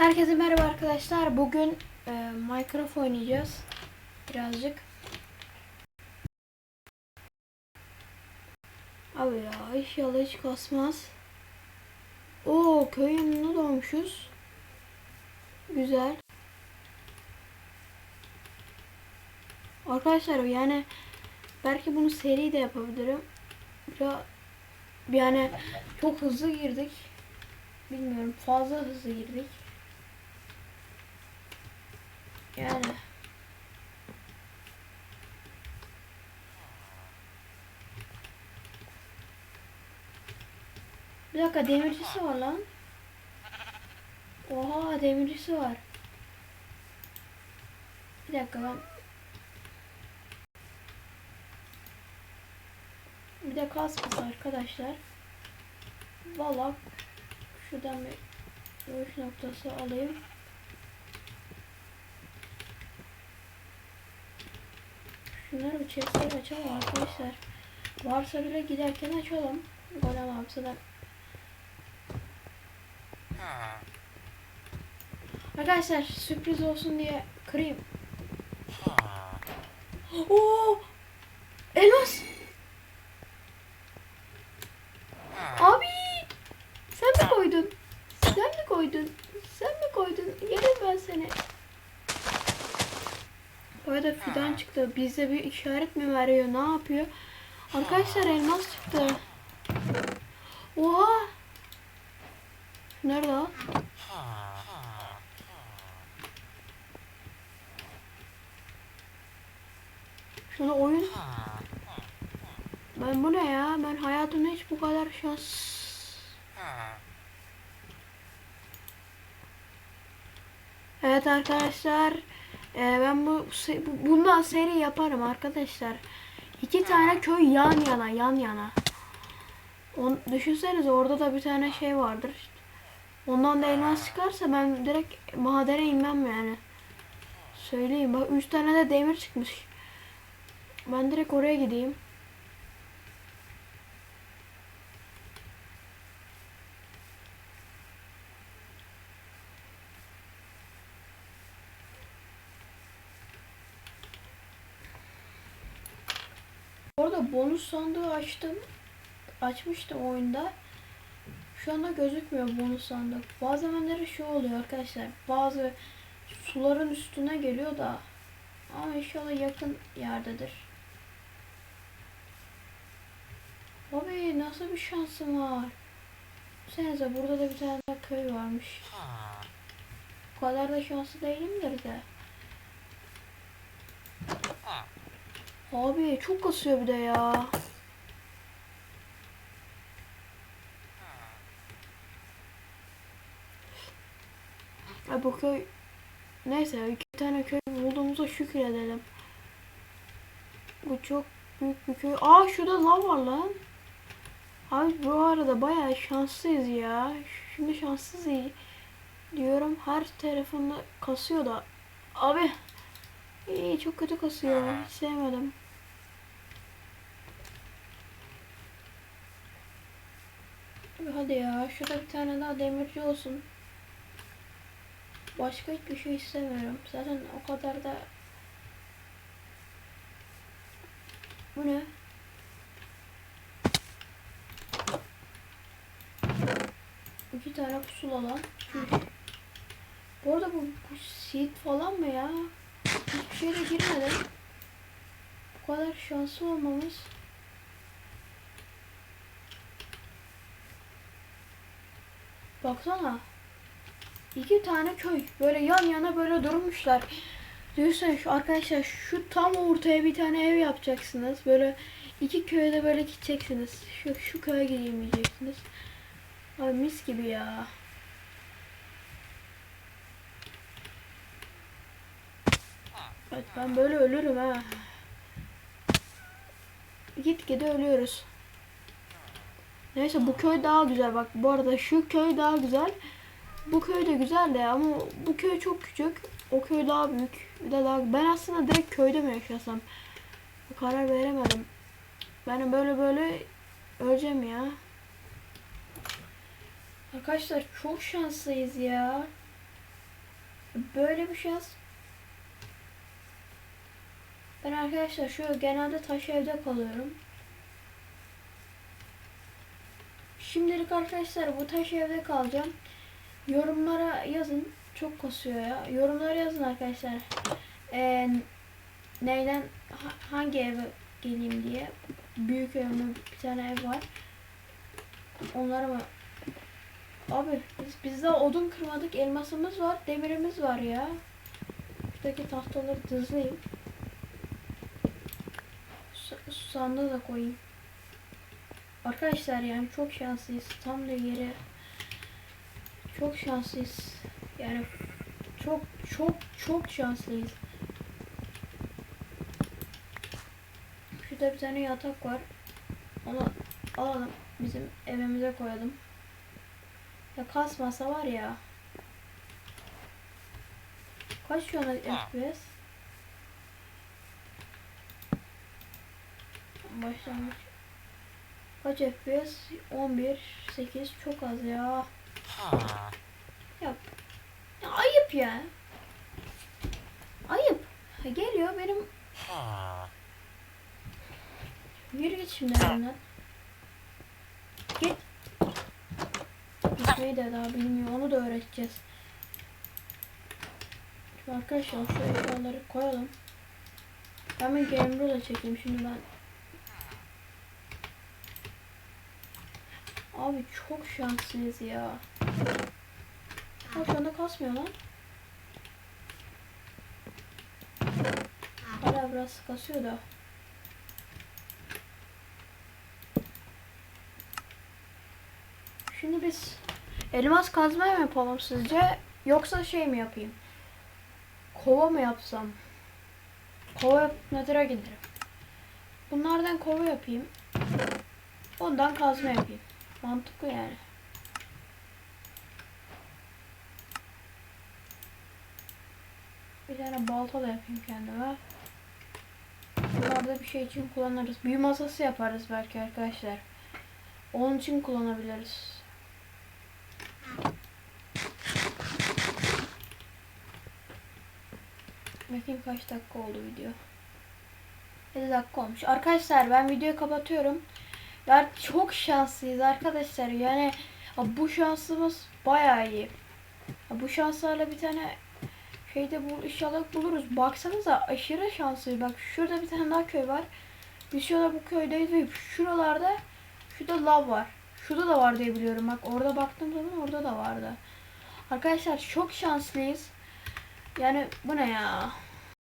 Herkese merhaba arkadaşlar. Bugün e, Minecraft oynayacağız. Birazcık. Abi ya inşallah hiç kasmaz. Oo köy yanına doğmuşuz. Güzel. Arkadaşlar yani belki bunu seri de yapabilirim. Biraz yani çok hızlı girdik. Bilmiyorum fazla hızlı girdik. Yani. Bir dakika demircisi var lan. Oha demircisi var. Bir dakika ben Bir de kaskısı arkadaşlar. Valla şuradan bir görüş noktası alayım. Şunları bir chestleri açalım arkadaşlar. Varsa bile giderken açalım. Golem hapsıdan. Arkadaşlar sürpriz olsun diye kırayım. Oo! Elmas! Abi! Sen mi koydun? Sen mi koydun? Sen mi koydun? Yerim ben seni. Bu arada fidan çıktı. Bize bir işaret mi veriyor? Ne yapıyor? Arkadaşlar elmas çıktı. Oha! Nerede o? Şuna oyun. Ben bu ne ya? Ben hayatımda hiç bu kadar şans... Evet arkadaşlar. E, ben bu bu- bundan seri yaparım arkadaşlar. İki tane köy yan yana yan yana. On, düşünsenize orada da bir tane şey vardır. Ondan da elmas çıkarsa ben direkt madene inmem yani. Söyleyeyim bak üç tane de demir çıkmış. Ben direkt oraya gideyim. Orada bonus sandığı açtım. Açmıştım oyunda. Şu anda gözükmüyor bonus sandık. Bazı zamanları şu oluyor arkadaşlar. Bazı suların üstüne geliyor da. Ama inşallah yakın yerdedir. Abi nasıl bir şansım var. Düşünsenize burada da bir tane köy varmış. Bu kadar da şanslı değilimdir de. Abi çok kasıyor bir de ya. Ay bu köy neyse iki tane köy bulduğumuza şükredelim. Bu çok büyük bir köy. Aa şurada lav var lan. Abi bu arada bayağı şanslıyız ya. Şimdi şanssız iyi diyorum. Her tarafını kasıyor da. Abi iyi çok kötü kasıyor. Hiç sevmedim. Hadi ya şurada bir tane daha demirci olsun. Başka hiçbir şey istemiyorum. Zaten o kadar da Bu ne? İki tane pusula lan. Bu arada bu, bu seed falan mı ya? Hiçbir şeyle girmedim. Bu kadar şanslı olmamız. Baksana. İki tane köy böyle yan yana böyle durmuşlar. Diyorsan şu arkadaşlar şu tam ortaya bir tane ev yapacaksınız. Böyle iki köye de böyle gideceksiniz. Şu, şu köye gideyim. Abi mis gibi ya. Evet ben böyle ölürüm ha. Git gide ölüyoruz. Neyse bu köy daha güzel bak. Bu arada şu köy daha güzel. Bu köy de güzel de ama bu köy çok küçük. O köy daha büyük. Bir de daha ben aslında direkt köyde mi yaşasam? Karar veremedim. Ben böyle böyle öleceğim ya. Arkadaşlar çok şanslıyız ya. Böyle bir şans. Ben arkadaşlar şu genelde taş evde kalıyorum. Şimdilik arkadaşlar bu taş evde kalacağım. Yorumlara yazın. Çok kasıyor ya. Yorumlara yazın arkadaşlar. Ee, neyden ha- hangi eve geleyim diye. Büyük ev mi? Bir tane ev var. Onlara mı? Abi biz, biz daha odun kırmadık. Elmasımız var. Demirimiz var ya. Şuradaki tahtaları dızlayayım. Sandığı da koyayım. Arkadaşlar yani çok şanslıyız. Tam da yere çok şanslıyız. Yani çok çok çok şanslıyız. Şurada bir tane yatak var. Onu alalım. Bizim evimize koyalım. Ya kasmasa var ya. Kaç şu an FPS? Başlangıç. Kaç FPS? 11, 8 çok az ya. Ya, ya ayıp ya. Ayıp. Geliyor benim Yürü git şimdi evimden. Git. Gitmeyi de daha bilmiyor. Onu da öğreteceğiz. Şimdi arkadaşlar şu eşyaları koyalım. Ben bir Game da çekeyim şimdi ben. Abi çok şanslıyız ya. Ha, şu anda kasmıyor lan. Hala biraz kasıyor da. Şimdi biz elmas kazmaya mı yapalım sizce? Yoksa şey mi yapayım? Kova mı yapsam? Kova yap nether'a giderim. Bunlardan kova yapayım. Ondan kazma yapayım. Mantıklı yani. Bir tane balta da yapayım kendime. Bunlarda bir şey için kullanırız. Büyü masası yaparız belki arkadaşlar. Onun için kullanabiliriz. Bakayım kaç dakika oldu video. 7 dakika olmuş. Arkadaşlar ben videoyu kapatıyorum. Ya çok şanslıyız arkadaşlar. Yani ya bu şansımız bayağı iyi. Bu şanslarla bir tane şeyde bu inşallah buluruz. Baksanıza aşırı şanslıyız. Bak şurada bir tane daha köy var. Biz şu bu köydeyiz ve şuralarda şurada lav var. Şurada da var diye biliyorum. Bak orada baktığım zaman orada da vardı. Arkadaşlar çok şanslıyız. Yani bu ne ya?